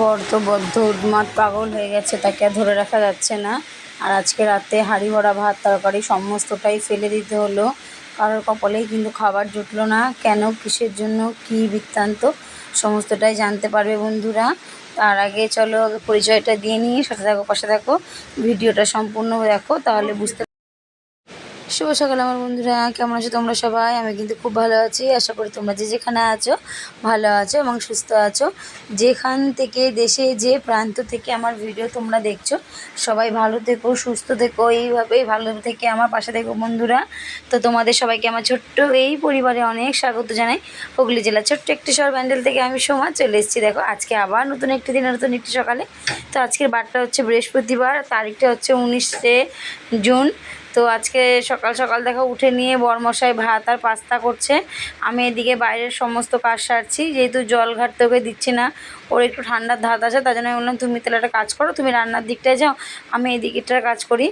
বর তো বদ্ধ, উন্মাদ পাগল হয়ে গেছে, তাকে আর ধরে রাখা যাচ্ছে না। আর আজকে রাতে হাঁড়ি ভরা ভাত, তরকারি সমস্তটাই ফেলে দিতে হলো। কারোর কপালেই কিন্তু খাবার জুটলো না। কেন, কিসের জন্য, কী বৃত্তান্ত, সমস্তটাই জানতে পারবে বন্ধুরা। তার আগে চলো পরিচয়টা দিয়ে নিয়ে সাথে থাকো, পাশে থাকো। ভিডিওটা সম্পূর্ণ দেখো, তাহলে বুঝতে শুভ সকাল আমার বন্ধুরা, কেমন আছো তোমরা সবাই? আমি কিন্তু খুব ভালো আছি, আশা করি তোমরা যে যেখানে আছো ভালো আছো এবং সুস্থ আছো। যেখান থেকে, দেশে যে প্রান্ত থেকে আমার ভিডিও তোমরা দেখছ, সবাই ভালো থেকো, সুস্থ থেকো, এইভাবেই ভালো থেকে আমার পাশে থেকো বন্ধুরা। তো তোমাদের সবাইকে আমার ছোট্ট এই পরিবারে অনেক স্বাগত জানাই। হুগলি জেলার ছোট্ট একটি শহর ব্যান্ডেল থেকে আমি সোমা চলে এসেছি। দেখো, আজকে আবার নতুন একটি দিনে, নতুন একটি সকালে। তো আজকের বারটা হচ্ছে বৃহস্পতিবার, তারিখটা হচ্ছে উনিশে জুন। তো আজকে সকাল সকাল দেখো উঠে নিয়ে বরমশাই ভাত আর পাস্তা করছে। আমি এদিকে বাইরের সমস্ত কাজ সারছি, যেহেতু জল ঘাটতে ওকে দিচ্ছি না। ওর একটু ঠান্ডার ধাত আছে, তার জন্য আমি বললাম, তুমি তাহলে একটা কাজ করো, তুমি রান্নার দিকটায় যাও, আমি এদিকটার কাজ করি।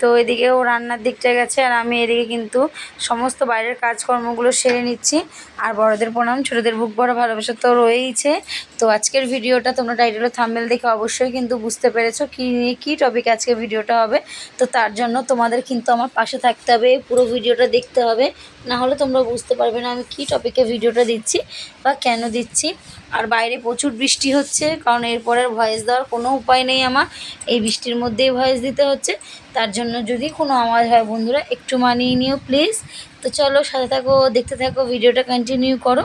তো এদিকে ও রান্নার দিকটা গেছে আর আমি এদিকে কিন্তু সমস্ত বাইরের কাজকর্মগুলো সেরে নিচ্ছি। আর বড়দের প্রণাম, ছোটোদের বুক বড় ভালোবাসা তো রয়েইছে। তো আজকের ভিডিওটা তোমরা টাইটেল থাম্বেল দেখে অবশ্যই কিন্তু বুঝতে পেরেছ কী নিয়ে কী টপিক আজকে ভিডিওটা হবে। তো তার জন্য তোমাদের কিন্তু আমার পাশে থাকতে হবে, পুরো ভিডিওটা দেখতে হবে। না হলে তোমরা বুঝতে পারবে না আমি কী টপিকে ভিডিওটা দিচ্ছি বা কেন দিচ্ছি। আর বাইরে প্রচুর বৃষ্টি হচ্ছে, কারণ এরপরের ভয়েস দেওয়ার কোনো উপায় নেই আমার। এই বৃষ্টির মধ্যেই ভয়েস দিতে হচ্ছে। তার জন্য যদি কোনো আওয়াজ হয় বন্ধুরা, একটু মানিয়ে নিও প্লিজ। তো চলো সাথে থাকো, দেখতে থাকো, ভিডিওটা কন্টিনিউ করো।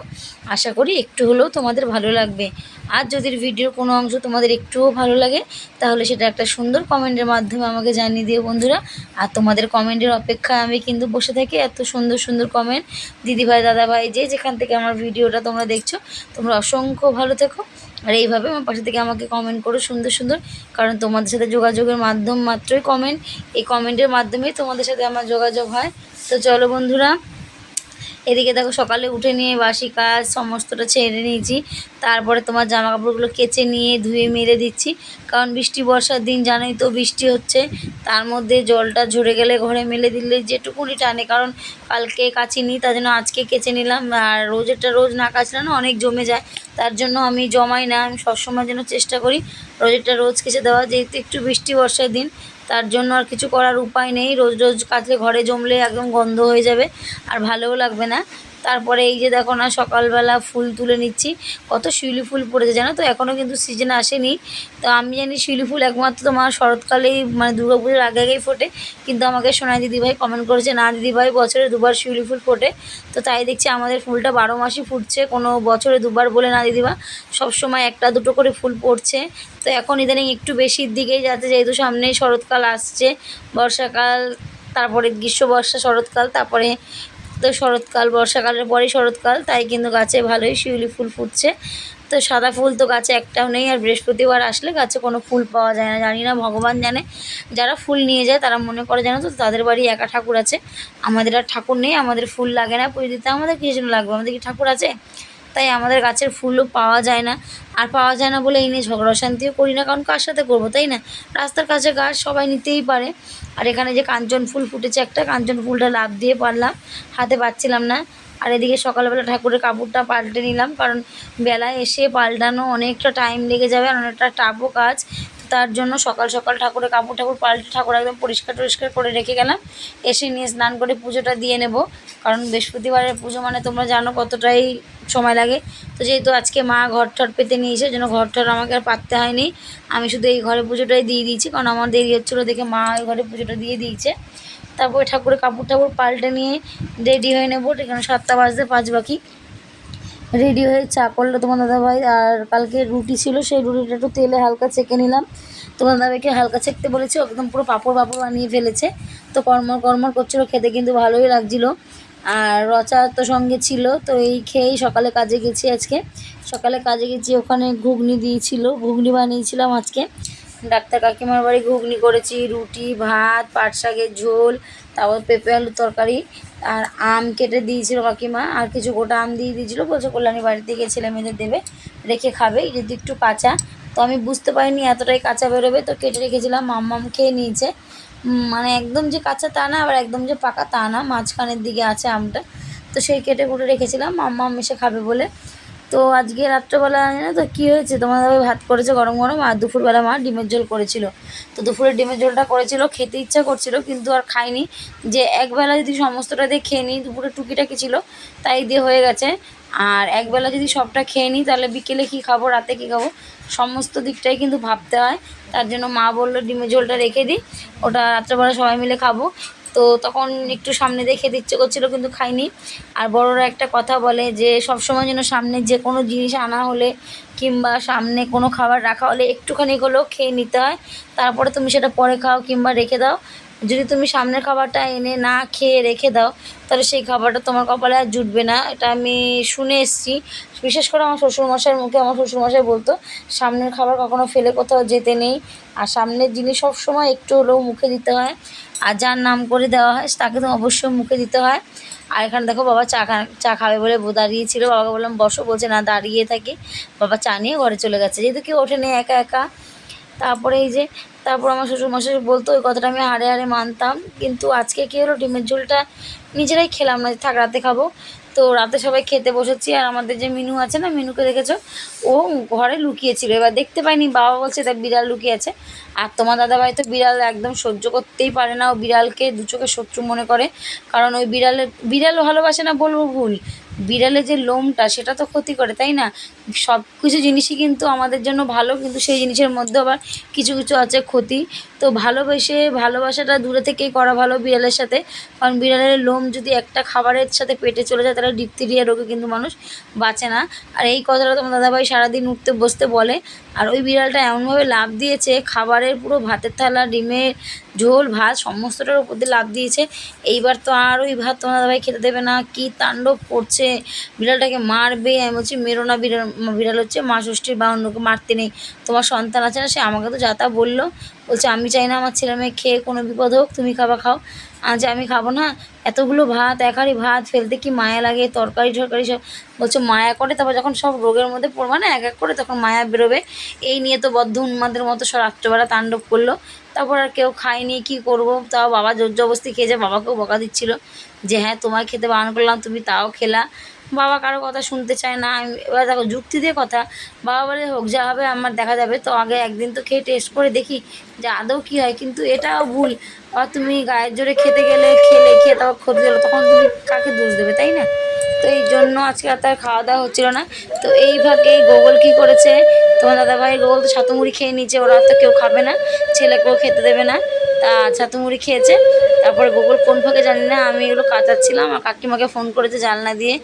আশা করি একটু হলেও তোমাদের ভালো লাগবে। আর যদি ভিডিওর কোনো অংশ তোমাদের একটুও ভালো লাগে, তাহলে সেটা একটা সুন্দর কমেন্টের মাধ্যমে আমাকে জানিয়ে দিও বন্ধুরা। আর তোমাদের কমেন্টের অপেক্ষায় আমি কিন্তু বসে থাকি, এত সুন্দর সুন্দর কমেন্ট। দিদিভাই, দাদাভাই, যে যেখান থেকে আমার ভিডিওটা তোমরা দেখছ, তোমরা অসংখ্য ভালো থেকো। আর এইভাবে আমার পাশে থেকে আমাকে কমেন্ট করো সুন্দর সুন্দর। কারণ তোমাদের সাথে যোগাযোগের মাধ্যম মাত্রই কমেন্ট এই কমেন্টের মাধ্যমেই তোমাদের সাথে আমার যোগাযোগ হয়। তো চলো বন্ধুরা এদিকে দেখো সকালে উঠে নিয়ে বাসি কাজ, সমস্তটা ছেড়ে নিয়েছি। তারপরে তোমার জামা কাপড়গুলো কেচে নিয়ে ধুয়ে মেরে দিচ্ছি। কারণ বৃষ্টি, বর্ষার দিন জানোই তো বৃষ্টি হচ্ছে। তার মধ্যে জলটা ঝরে গেলে ঘরে মেলে দিলে যেটুকুনি টানে। কারণ কালকে কাচিনি তার জন্য আজকে কেচে নিলাম। আর রোজেরটা রোজ না কাচলে না অনেক জমে যায়। তার জন্য আমি জমাই না, আমি সবসময় যেন চেষ্টা করি রোজেরটা রোজ কেচে দেওয়া। যেহেতু একটু বৃষ্টি, বর্ষার দিন, তার জন্য আর কিছু করার উপায় নেই। রোজ রোজ কাচলে ঘরে জমলে একদম গন্ধ হয়ে যাবে। আর ভালোও লাগবে না। তারপরে এই যে দেখো না, সকালবেলা ফুল তুলে নিচ্ছি। কত শিউলি ফুল পড়েছে জানো তো? এখনও কিন্তু সিজন আসেনি। তো আমি জানি শিউলি ফুল একমাত্র তোমার শরৎকালেই মানে পুজোর আগে আগেই ফোটে। কিন্তু আমাকে সোনাই দিদিভাই কমেন্ট করেছে, না দিদিভাই, বছরে দুবার শিউলি ফুল ফোটে। তো তাই দেখছি আমাদের ফুলটা বারো মাসই ফুটছে। কোনো বছরে দুবার বলে না দিদিভা সবসময় একটা দুটো করে ফুল পড়ছে। তো এখন ইদানিং একটু বেশির দিকেই যাচ্ছে। যেহেতু সামনেই শরৎকাল আসছে, বর্ষাকাল, তারপরে গ্রীষ্ম বর্ষা শরৎকাল, তারপরে তো শরৎকাল, বর্ষাকালের পরেই শরৎকাল, তাই কিন্তু গাছে ভালোই শিউলি ফুল ফুটছে। তো সাদা ফুল তো গাছে একটাও নেই, আর বৃহস্পতিবার আসলে গাছে কোনো ফুল পাওয়া যায় না। জানি না, ভগবান জানে। যারা ফুল নিয়ে যায়, তারা মনে করে জানো তো, তাদের বাড়ি একা ঠাকুর আছে। আমাদের আর ঠাকুর নেই, আমাদের ফুল লাগে না। পুজো দিতে আমাদের কিছু লাগবে? আমাদের কি ঠাকুর আছে? তাই আমাদের গাছের ফুলও পাওয়া যায় না। আর পাওয়া যায় না বলে এই নিয়ে ঝগড়া শান্তিও করি না, কারণ কার সাথে করব, তাই না? রাস্তার কাছে গাছ সবাই নিতেই পারে। আর এখানে যে কাঞ্চন ফুল ফুটেছে একটা, কাঞ্চন ফুলটা লাভ দিয়ে পারলাম, হাতে পাচ্ছিলাম না। আর এদিকে সকালবেলা ঠাকুরের কাপড়টা পাল্টে নিলাম, কারণ বেলায় এসে পাল্টানো অনেকটা টাইম লেগে যাবে আর অনেকটা টাফও কাজ। তার জন্য সকাল সকাল ঠাকুরের কাপড় ঠাকুর পাল্টে ঠাকুর একদম পরিষ্কার টরিষ্কার করে রেখে গেলাম। এসে নিয়ে স্নান করে পুজোটা দিয়ে নেব। কারণ বৃহস্পতিবারের পুজো মানে তোমরা জানো কতটাই সময় লাগে। তো যেহেতু আজকে মা ঘর ঠর পেতে নিয়েছে যেন ঘর ঠর আমাকে আর পাততে হয়নি। আমি শুধু এই ঘরে পুজোটাই দিয়ে দিয়েছি, কারণ আমার দেরি হচ্ছিল দেখে মা ওই ঘরে পুজোটা দিয়ে দিয়েছে। তারপরে ঠাকুরের কাপড় ঠাকুর পাল্টে নিয়ে রেডি হয়ে নেব এখানে সাতটা বাজতে পাঁচ বাকি। রেডি হয়ে চা করল তোমার দাদাভাই, আর কালকে রুটি ছিল, সেই রুটিটা একটু তেলে হালকা চেকে নিলাম। তোমার দাদাভাইকে হালকা চেকতে বলেছি একদম পুরো পাপড় পাপড় বানিয়ে ফেলেছে। তো কর্মর কর্মর করছিল, খেতে কিন্তু ভালোই লাগছিল। আর রচা তো সঙ্গে ছিল, তো এই খেয়েই সকালে কাজে গেছি আজকে। সকালে কাজে গেছি, ওখানে ঘুগনি দিয়েছিল, ঘুগনি বানিয়েছিলাম আজকে। ডাক্তার কাকিমার বাড়ি ঘুগনি করেছি, রুটি, ভাত, পাট শাকের ঝোল, তারপর পেঁপে আলুর তরকারি, আর আম কেটে দিয়েছিল কাকিমা, আর কিছু গোটা আম দিয়ে দিয়েছিলো, বলছে কল্যাণী বাড়িতে গিয়ে ছেলে মেয়েদের দেবে, রেখে খাবে, যদি একটু কাঁচা। তো আমি বুঝতে পারিনি এতটাই কাঁচা বেরোবে, তো কেটে রেখেছিলাম, মাম্মাম খেয়ে নিয়েছে। মানে একদম যে কাঁচা তা না, আবার একদম যে পাকা তা না, মাঝখানের দিকে আছে আমটা। তো সেই কেটে কুটে রেখেছিলাম, মাম্মা এসে খাবে বলে। তো আজকে রাত্রেবেলা, জানো তো কী হয়েছে? তোমার ভাত করেছে গরম গরম, আর দুপুরবেলা মা ডিমের ঝোল করেছিল। তো দুপুরে ডিমের ঝোলটা করেছিল, খেতে ইচ্ছা করছিল, কিন্তু আর খাইনি যে একবেলা যদি সমস্তটা দিয়ে খেয়ে নিই, দুপুরে টুকিটাকি ছিল, তাই দিয়ে হয়ে গেছে। আর একবেলা যদি সবটা খেয়ে নিই, তাহলে বিকেলে কী খাব, রাতে কী খাব? সমস্ত দিকটাই কিন্তু ভাবতে হয়। তার জন্য মা বলল ডিমের ঝোলটা রেখে দিই। ওটা রাত্রেবেলা সবাই মিলে খাব। তো তখন একটু সামনে দেখে ইচ্ছে করছিল, কিন্তু খাইনি। আর বড়রা একটা কথা বলে যে সব সময় যেন সামনে যে কোনো জিনিস আনা হলে কিংবা সামনে কোনো খাবার রাখা হলে একটুখানি হলেও খেয়ে নিতে হয়। তারপরে তুমি সেটা পরে খাও কিংবা রেখে দাও। যদি তুমি সামনের খাবারটা এনে না খেয়ে রেখে দাও, তাহলে সেই খাবারটা তোমার কপালে আর জুটবে না। এটা আমি শুনে এসেছি। বিশেষ করে আমার শ্বশুরমশাইয়ের মুখে আমার শ্বশুরমশাই বলতো, সামনের খাবার কখনো ফেলে কোথাও যেতে নেই। আর সামনের জিনিস সবসময় একটু হলেও মুখে দিতে হয়। আর যার নাম করে দেওয়া হয়, তাকে তো অবশ্যই মুখে দিতে হয়। আর এখানে দেখো বাবা চা খা- চা খাবে বলে দাঁড়িয়েছিল। বাবাকে বললাম, বসো, বলছে, না, দাঁড়িয়ে থাকি। বাবা চা নিয়ে ঘরে চলে গেছে। যেহেতু কেউ ওঠেনি একা একা। তারপরে এই যে তারপর আমার শ্বশুরমশাই বলতো, ওই কথাটা আমি হাড়ে হাড়ে মানতাম, কিন্তু আজকে কী হলো? ডিমের ঝোলটা নিজেরাই খেলাম না, থাক রাতে খাব। তো রাতে সবাই খেতে বসেছি, আর আমাদের যে মিনু আছে না, মিনুকে দেখেছ? ও ঘরে লুকিয়েছিল, এবার দেখতে পাইনি, বাবা বলছে তার বিড়াল লুকিয়ে আছে আর তোমার দাদাভাই তো বিড়াল একদম সহ্য করতেই পারে না, ও বিড়ালকে দু চোখে শত্রু মনে করে, কারণ ওই বিড়ালের, বিড়াল ভালোবাসে না বলব ভুল, বিড়ালের যে লোমটা সেটা তো ক্ষতি করে, তাই না? সব কিছু জিনিসই কিন্তু আমাদের জন্য ভালো, কিন্তু সেই জিনিসের মধ্যে আবার কিছু কিছু আছে ক্ষতি। তো ভালোবেসে, ভালোবাসাটা দূরে থেকেই করা ভালো বিড়ালের সাথে। কারণ বিড়ালের লোম যদি একটা খাবারের সাথে পেটে চলে যায়, তাহলে ডিপথেরিয়া রোগে কিন্তু মানুষ বাঁচে না। আর এই কথাটা তোমার দাদাভাই সারাদিন উঠতে বসতে বলে। আর ওই বিড়ালটা এমনভাবে লাভ দিয়েছে, খাবারের পুরো ভাতের থালা, ডিমের ঝোল, ভাত, সমস্তটার উপর দিয়ে লাভ দিয়েছে। এইবার তো আর ওই ভাত তোমার দাদাভাই খেতে দেবে না, কি তাণ্ডব করছে। বিড়ালটাকে মারবে, আমি বলছি, মেরো না বিড়াল বিড়াল হচ্ছে, মা ষষ্ঠীর বা অন্যকে মারতে নেই। তোমার সন্তান আছে না, সে আমাকে তো যা তা বলল। বলছে, আমি চাই না আমার ছেলে মেয়ে খেয়ে কোনো বিপদ হোক, তুমি খাবা, খাও। আজ আমি খাব না, এতগুলো ভাত, এক হাঁড়ি ভাত, ফেলতে কি মায়া লাগে, তরকারি টরকারি সব? বলছে, মায়া করে, তারপর যখন সব রোগের মধ্যে পড়বে না, এক এক করে তখন মায়া বেরোবে। এই নিয়ে তো বদ্ধ উন্মাদের মতো সব রাত্রেবেলা তাণ্ডব করল। তারপর আর কেউ খায়নি, কী করব? তাও বাবা জোর জবস্তি খেয়েছে বাবাকেও বকা দিচ্ছিল যে হ্যাঁ তোমায় খেতে বারণ করলাম, তুমি তাও খেলা। বাবা কারও কথা শুনতে চায় না। আমি এবার দেখো যুক্তি দিয়ে কথা, বাবা বলে, হোক, যা হবে, আমার দেখা যাবে। তো আগে একদিন তো খেয়ে টেস্ট করে দেখি যে আদৌ কী হয়, কিন্তু এটাও ভুল। আবার তুমি গায়ের জোরে খেতে গেলে, খেলে, খেয়ে তারপর ক্ষতি হলো, তখন তুমি কাকে দোষ দেবে, তাই না? তো এই জন্য আজকে আর তার খাওয়া দাওয়া হচ্ছিল না। তো এই ভাগে গোগল কী করেছে, তোমার দাদাভাই গোগল তো ছাতু মুড়ি খেয়ে নিয়েছে, ওরা তো কেউ খাবে না, ছেলেকেও খেতে দেবে না। তা ছাতু মুড়ি খেয়েছে, তারপরে গোগল কোন ফাঁকে জানি না, আমি এগুলো কাচাচ্ছিলাম আর কাকিমাকে ফোন করেছে জানলা দিয়ে।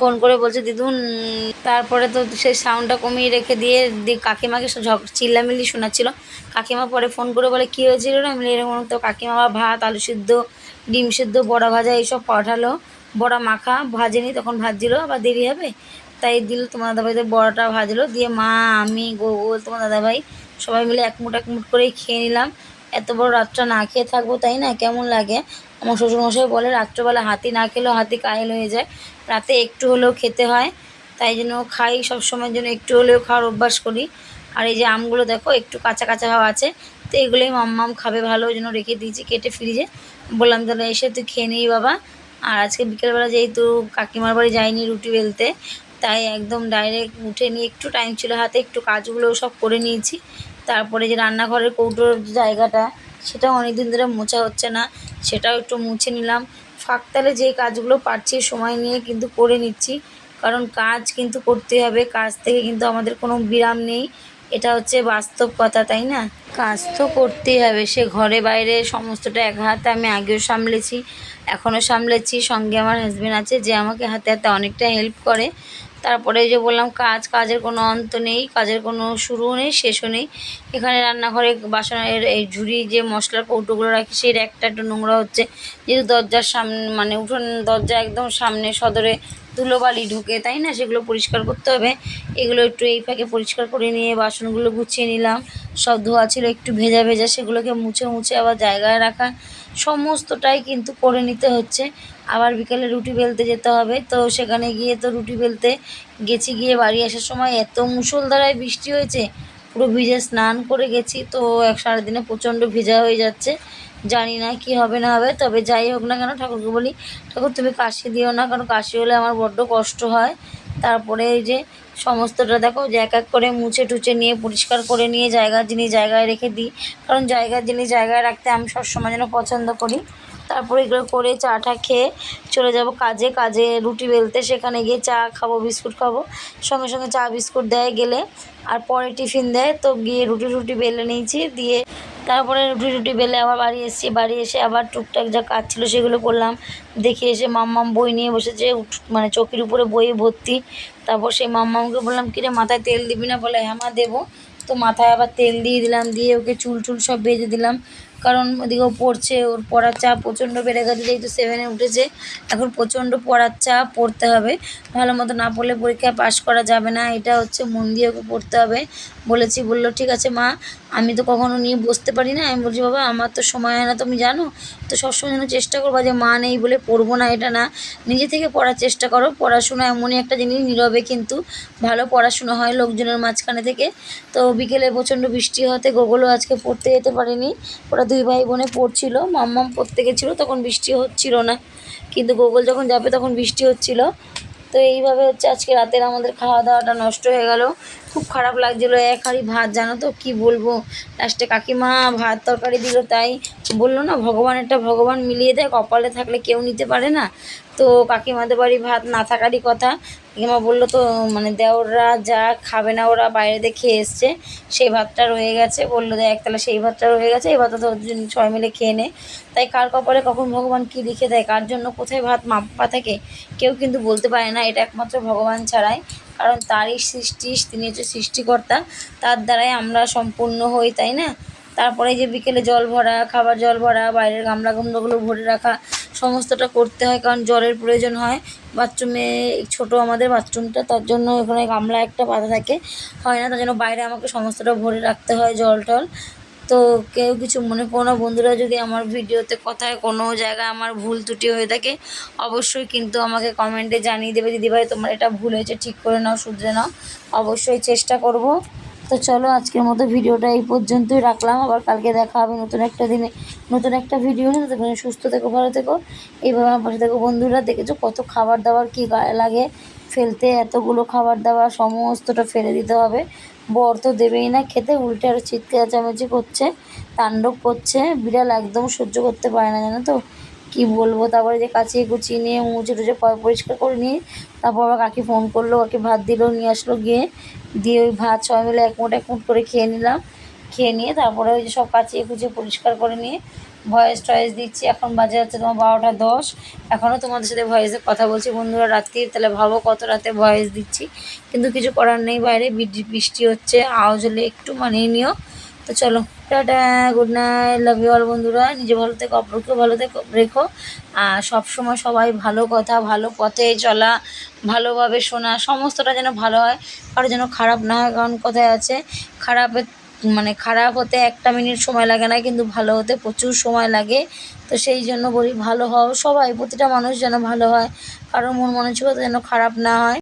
ফোন করে বলছে, দিদুন, তারপরে তো সেই সাউন্ডটা কমিয়ে রেখে দিয়ে কাকিমাকে চিল্লামিল্লি শোনাচ্ছিল। কাকিমা পরে ফোন করে বলে, কী হয়েছিল না আমি এরকম তো কাকিমা ভাত, আলু সিদ্ধ, ডিম সিদ্ধ, বড়া ভাজা, এইসব পাঠালো। বড়া মাখা, ভাজেনি, তখন ভাজছিল, আবার দেরি হবে। তাই দিল, তোমার দাদাভাইদের বড়াটা ভাজলো। দিয়ে মা, আমি, গোগল, তোমার দাদাভাই সবাই মিলে এক মুঠ এক মুঠ করেই খেয়ে নিলাম। এত বড় রাতটা না খেয়ে থাকব, তাই না? কেমন লাগে? আমার শ্বশুরমশাই বলে, রাত্রবেলা হাতি না খেলেও হাতি কায়েল হয়ে যায়। রাতে একটু হলেও খেতে হয়, তাই জন্য খাই, সবসময়ের জন্য একটু হলেও খাওয়ার অভ্যাস করি। আর এই যে আমগুলো দেখো, একটু কাঁচা কাঁচা ভাব আছে, তো এগুলোই মাম্মাম খাবে ভালো, ওই জন্য রেখে দিয়েছি কেটে ফ্রিজে। বললাম, তাহলে এসে তুই খেয়ে নিই বাবা। আর আজকে বিকেলবেলা যেহেতু কাকিমার বাড়ি যাইনি রুটি বেলতে, তাই একদম ডাইরেক্ট উঠে নিয়ে একটু টাইম ছিল হাতে, একটু কাজগুলো সব করে নিয়েছি। তারপরে যে রান্নাঘরের কৌটোর জায়গাটা, সেটাও অনেক দিন ধরে মোছা হচ্ছে না, সেটাও একটু মুছে নিলাম। ফাঁকতালে যে কাজগুলো পারছি সময় নিয়ে কিন্তু করে নিচ্ছি। কারণ কাজ কিন্তু করতে হবে, কাজ থেকে কিন্তু আমাদের কোনো বিরাম নেই। এটা হচ্ছে বাস্তব কথা, তাই না? কাজ তো করতেই হবে, সে ঘরে বাইরে সমস্তটা এক হাতে আমি আগেও সামলেছি, এখনও সামলেছি। সঙ্গে আমার হাজব্যান্ড আছে, যে আমাকে হাতে হাতে অনেকটা হেল্প করে। তারপরে যে বললাম, কাজ, কাজের কোনো অন্ত নেই, কাজের কোনো শুরুও নেই, শেষও নেই। এখানে রান্নাঘরে বাসনের এই ঝুড়ি যে মশলার কৌটোগুলো রাখি, সেই একটা একটু নোংরা হচ্ছে। যেহেতু দরজার সামনে মানে উঠোন দরজা একদম সামনে সদরে ধুলোবালি ঢুকে, তাই না? সেগুলো পরিষ্কার করতে হবে। এগুলো একটু এই ফাঁকে পরিষ্কার করে নিয়ে বাসনগুলো গুছিয়ে নিলাম। সব ধোয়া ছিল একটু ভেজা ভেজা, সেগুলোকে মুছে মুছে আবার জায়গায় রাখা। সমস্তটাই কিন্তু করে নিতে হচ্ছে। আবার বিকালে রুটি বেলতে যেতে হবে। তো সেখানে গিয়ে তো রুটি বেলতে গেছি, গিয়ে বাড়ি আসার সময় এত মুষলধারায় বৃষ্টি হয়েছে, পুরো ভিজে স্নান করে গেছি। তো এক সারাদিনে প্রচণ্ড ভেজা হয়ে যাচ্ছে। জানি না কি হবে না হবে, তবে যাই হোক না কেন ঠাকুরকে বলি, ঠাকুর, তুমি কাশি দিও না, কারণ কাশি হলে আমার বড্ড কষ্ট হয়। তারপরে এই যে সমস্তটা দেখো, যে এক এক করে মুছে টুছে নিয়ে পরিষ্কার করে নিয়ে জায়গার জিনিস জায়গায় রেখে দিই, কারণ জায়গার জিনিস জায়গায় রাখতে আমি সবসময় যেন পছন্দ করি। তারপরে এগুলো করে চাটা খেয়ে চলে যাব কাজে। কাজে রুটি বেলতে সেখানে গিয়ে চা খাব, বিস্কুট খাব। সঙ্গে সঙ্গে চা, বিস্কুট দেয় গেলে। আর পরে টিফিন দেয়। তো গিয়ে রুটি রুটি বেলে নিয়েছি। দিয়ে তারপরে রুটি রুটি বেলে আবার বাড়ি এসেছি। বাড়ি এসে আবার টুকটাক যা কাজ ছিল সেগুলো করলাম। দেখে এসে মাম্মাম বই নিয়ে বসেছে। মানে চৌকির উপরে বইয়ে ভর্তি। তারপর সেই মাম্মামকে বললাম, কিরে, মাথায় তেল দিবি না? বলে হ্যাঁ মা, দেবো। তো মাথায় আবার তেল দিয়ে দিলাম। দিয়ে ওকে চুল চুল সব বেঁধে দিলাম। কারণ ওদিকেও পড়ছে, ওর পড়ার চাপ প্রচণ্ড বেড়ে গেছে, যেহেতু সেভেনে উঠেছে, এখন প্রচণ্ড পড়ার চাপ পড়তে হবে। ভালো মতো না পড়লে পরীক্ষায় পাশ করা যাবে না, এটা হচ্ছে মন দিয়ে ওকে পড়তে হবে। বলেছি, বলল, ঠিক আছে মা, আমি তো কখনো নিয়ে বসতে পারি না। আমি বলছি, বাবা, আমার তো সময় হয় না, তুমি জানো? তো সবসময় যেন চেষ্টা করব যে মা নেই বলে পড়ব না, এটা না। নিজে থেকে পড়ার চেষ্টা করো, পড়াশোনা এমনই একটা জিনিস নীরবে কিন্তু ভালো পড়াশোনা হয় লোকজনের মাঝখানে থেকে। তো বিকেলে প্রচণ্ড বৃষ্টি হতে গোগলও আজকে পড়তে যেতে পারেনি, ওরা দুই ভাই বোনে পড়ছিল, মাম্মাম পড়তে গেছিল তখন বৃষ্টি হচ্ছিল না। কিন্তু গোগল যখন যাবে তখন বৃষ্টি হচ্ছিল। তো এইভাবে হচ্ছে আজকে রাতের আমাদের খাওয়া দাওয়াটা নষ্ট হয়ে গেল। খুব খারাপ লাগছিল এক হাঁড়ি ভাত, জানো তো কী বলব? লাস্টে কাকিমা ভাত তরকারি দিল, তাই বলল না ভগবানেরটা ভগবান মিলিয়ে দেয়, কপালে থাকলে কেউ নিতে পারে না। তো কাকিমাদের বাড়ি ভাত না থাকারই কথা। কাকিমা বলল তো মানে দেওররা যা খাবে না, ওরা বাইরে দিয়ে খেয়ে এসছে। সেই ভাতটা রয়ে গেছে। বলল, দেখ, তাহলে সেই ভাতটা রয়ে গেছে, এই ভাতটা তো সবাই মিলে খেয়ে নে। তাই কার কপালে কখন ভগবান কী লিখে দেয়, কার জন্য কোথায় ভাত মাপা থাকে, কেউ কিন্তু বলতে পারে না। এটা একমাত্র ভগবান ছাড়াই, কারণ তারই সৃষ্টি, তিনি হচ্ছে সৃষ্টিকর্তা। তার দ্বারাই আমরা সম্পূর্ণ হই, তাই না? তারপরে যে বিকেলে জল ভরা, খাবার জল ভরা, বাইরের গামলা গামলাগুলো ভরে রাখা, সমস্তটা করতে হয় কারণ জলের প্রয়োজন হয়। বাথরুমে ছোট আমাদের বাথরুমটা, তার জন্য ওখানে গামলা একটা বাঁধা থাকে। হয় না, তার জন্য বাইরে আমাকে সমস্তটা ভরে রাখতে হয় জল টল। তো কেউ কিছু মনে করো না বন্ধুরা, যদি আমার ভিডিওতে কথায় কোনো জায়গায় আমার ভুল ত্রুটি হয়ে থাকে, অবশ্যই কিন্তু আমাকে কমেন্টে জানিয়ে দেবে। দিদিভাই, তোমার এটা ভুল হয়েছে, ঠিক করে নাও, শুধরে নাও। অবশ্যই চেষ্টা করব। তো চলো আজকের মতো ভিডিওটা এই পর্যন্তই রাখলাম। আবার কালকে দেখা হবে নতুন একটা দিনে, নতুন একটা ভিডিও নিয়ে। ততক্ষণ সুস্থ থেকো, ভালো থেকো। এইভাবে আমার পাশে থেকো বন্ধুরা। দেখেছ কত খাবার দাবার কী লাগে? ফেলতে এতগুলো খাবার দাবার সমস্তটা ফেলে দিতে হবে। বর তো দেবেই না খেতে। উল্টে আরও চিৎকার চামাচি করছে, তাণ্ডব করছে। বিড়াল একদম সহ্য করতে পারে না, জানো তো? কি বলব? তারপরে যে কাচিয়ে কুচিয়ে নিয়ে মুছে টুচে পরিষ্কার করে নিয়ে তারপর আবার কাকি ফোন করল, কাকি ভাত দিলো, নিয়ে আসলো গিয়ে। দিয়ে ওই ভাত সবাই মিলে এক মুঠ এক মুঠ করে খেয়ে নিলাম। খেয়ে নিয়ে তারপরে ওই যে সব কাচিয়ে কুচিয়ে পরিষ্কার করে নিয়ে ভয়েস টয়েস দিচ্ছি। এখন বাজে হচ্ছে তোমার বারোটা দশ। এখনও তোমাদের সাথে ভয়েসে কথা বলছি। বন্ধুরা, রাত্রি, তাহলে ভাবো কত রাতে ভয়েস দিচ্ছি। কিন্তু কিছু করার নেই বাইরে বৃষ্টি হচ্ছে। আওয়াজ হলে একটু মানিয়ে নিও। তো চলো, tata good night love you all বন্ধুরা। নিজে ভালো থেকো, অপরকেও ভালো থেকো, রেখো। আর সবসময় সবাই ভালো কথা, ভালো পথে চলা, ভালোভাবে শোনা, সমস্তটা যেন ভালো হয় কারও যেন খারাপ না হয়, কারণ কথায় আছে? খারাপের মানে খারাপ হতে একটা মিনিট সময় লাগে না, কিন্তু ভালো হতে প্রচুর সময় লাগে। তো সেই জন্য বলি, ভালো হও। সবাই, প্রতিটা মানুষ যেন ভালো হয়, কারোর মন মানসিকতা যেন খারাপ না হয়।